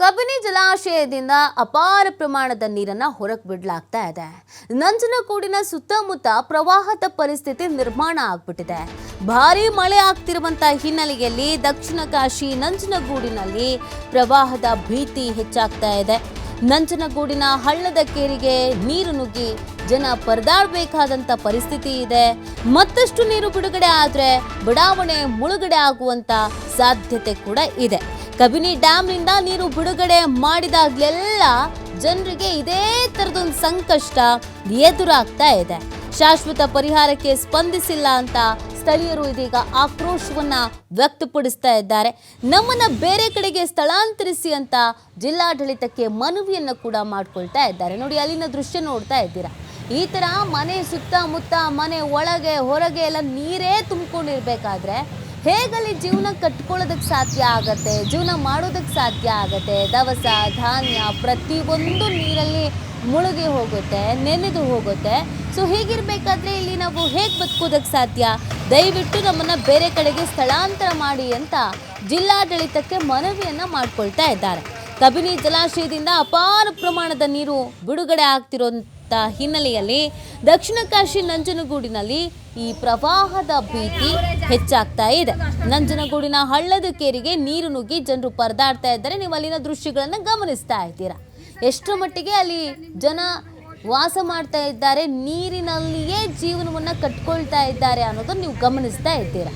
ಕಬಿನಿ ಜಲಾಶಯದಿಂದ ಅಪಾರ ಪ್ರಮಾಣದ ನೀರನ್ನ ಹೊರಗೆ ಬಿಡಲಾಗ್ತಾ ಇದೆ. ನಂಜನಗೂಡಿನ ಸುತ್ತಮುತ್ತ ಪ್ರವಾಹದ ಪರಿಸ್ಥಿತಿ ನಿರ್ಮಾಣ ಆಗ್ಬಿಟ್ಟಿದೆ. ಭಾರಿ ಮಳೆ ಆಗ್ತಿರುವಂತ ಹಿನ್ನೆಲೆಯಲ್ಲಿ ದಕ್ಷಿಣ ಕಾಶಿ ನಂಜನಗೂಡಿನಲ್ಲಿ ಪ್ರವಾಹದ ಭೀತಿ ಹೆಚ್ಚಾಗ್ತಾ ಇದೆ. ನಂಜನಗೂಡಿನ ಹಳ್ಳದ ಕೇರಿಗೆ ನೀರು ನುಗ್ಗಿ ಜನ ಪರದಾಡಬೇಕಾದಂತ ಪರಿಸ್ಥಿತಿ ಇದೆ. ಮತ್ತಷ್ಟು ನೀರು ಬಿಡುಗಡೆ ಆದ್ರೆ ಬಡಾವಣೆ ಮುಳುಗಡೆ ಆಗುವಂತ ಸಾಧ್ಯತೆ ಕೂಡ ಇದೆ. ಕಬಿನಿ ಡ್ಯಾಮ್ನಿಂದ ನೀರು ಬಿಡುಗಡೆ ಮಾಡಿದಾಗ್ಲೆಲ್ಲ ಜನರಿಗೆ ಇದೇ ತರದೊಂದು ಸಂಕಷ್ಟ ಎದುರಾಗ್ತಾ ಇದೆ. ಶಾಶ್ವತ ಪರಿಹಾರಕ್ಕೆ ಸ್ಪಂದಿಸಿಲ್ಲ ಅಂತ ಸ್ಥಳೀಯರು ಇದೀಗ ಆಕ್ರೋಶವನ್ನ ವ್ಯಕ್ತಪಡಿಸ್ತಾ ಇದ್ದಾರೆ. ನಮ್ಮನ್ನ ಬೇರೆ ಕಡೆಗೆ ಸ್ಥಳಾಂತರಿಸಿ ಅಂತ ಜಿಲ್ಲಾಡಳಿತಕ್ಕೆ ಮನವಿಯನ್ನ ಕೂಡ ಮಾಡ್ಕೊಳ್ತಾ ಇದ್ದಾರೆ. ನೋಡಿ, ಅಲ್ಲಿನ ದೃಶ್ಯ ನೋಡ್ತಾ ಇದ್ದೀರಾ? ಈ ತರ ಮನೆ ಸುತ್ತಮುತ್ತ ಮನೆ ಒಳಗೆ, ಹೊರಗೆ ಎಲ್ಲ ನೀರೇ ತುಂಬಿಕೊಂಡಿರ್ಬೇಕಾದ್ರೆ ಹೇಗಲ್ಲಿ ಜೀವನ ಕಟ್ಕೊಳ್ಳೋದಕ್ಕೆ ಸಾಧ್ಯ ಆಗತ್ತೆ, ಜೀವನ ಮಾಡೋದಕ್ಕೆ ಸಾಧ್ಯ ಆಗತ್ತೆ. ದವಸ, ಧಾನ್ಯ ಪ್ರತಿಯೊಂದು ನೀರಲ್ಲಿ ಮುಳುಗಿ ಹೋಗುತ್ತೆ, ನೆನೆದು ಹೋಗುತ್ತೆ. ಸೊ ಹೀಗಿರ್ಬೇಕಾದ್ರೆ ಇಲ್ಲಿ ನಾವು ಹೇಗೆ ಬದುಕೋದಕ್ಕೆ ಸಾಧ್ಯ? ದಯವಿಟ್ಟು ನಮ್ಮನ್ನ ಬೇರೆ ಕಡೆಗೆ ಸ್ಥಳಾಂತರ ಮಾಡಿ ಅಂತ ಜಿಲ್ಲಾಡಳಿತಕ್ಕೆ ಮನವಿಯನ್ನು ಮಾಡ್ಕೊಳ್ತಾ ಇದ್ದಾರೆ. ಕಬಿನಿ ಜಲಾಶಯದಿಂದ ಅಪಾರ ಪ್ರಮಾಣದ ನೀರು ಬಿಡುಗಡೆ ಇತ್ತ ಹಿನ್ನೆಲೆಯಲ್ಲಿ ದಕ್ಷಿಣ ಕಾಶಿ ನಂಜನಗೂಡಿನಲ್ಲಿ ಈ ಪ್ರವಾಹದ ಭೀತಿ ಹೆಚ್ಚಾಗ್ತಾ ಇದೆ. ನಂಜನಗೂಡಿನ ಹಳ್ಳದ ಕೇರಿಗೆ ನೀರು ನುಗ್ಗಿ ಜನರು ಪರದಾಡ್ತಾ ಇದ್ದಾರೆ. ನೀವು ಅಲ್ಲಿನ ದೃಶ್ಯಗಳನ್ನು ಗಮನಿಸ್ತಾ ಇದ್ದೀರಾ? ಎಷ್ಟರ ಮಟ್ಟಿಗೆ ಅಲ್ಲಿ ಜನ ವಾಸ ಮಾಡ್ತಾ ಇದ್ದಾರೆ, ನೀರಿನಲ್ಲಿಯೇ ಜೀವನವನ್ನ ಕಟ್ಕೊಳ್ತಾ ಇದ್ದಾರೆ ಅನ್ನೋದನ್ನು ನೀವು ಗಮನಿಸ್ತಾ ಇದ್ದೀರಾ?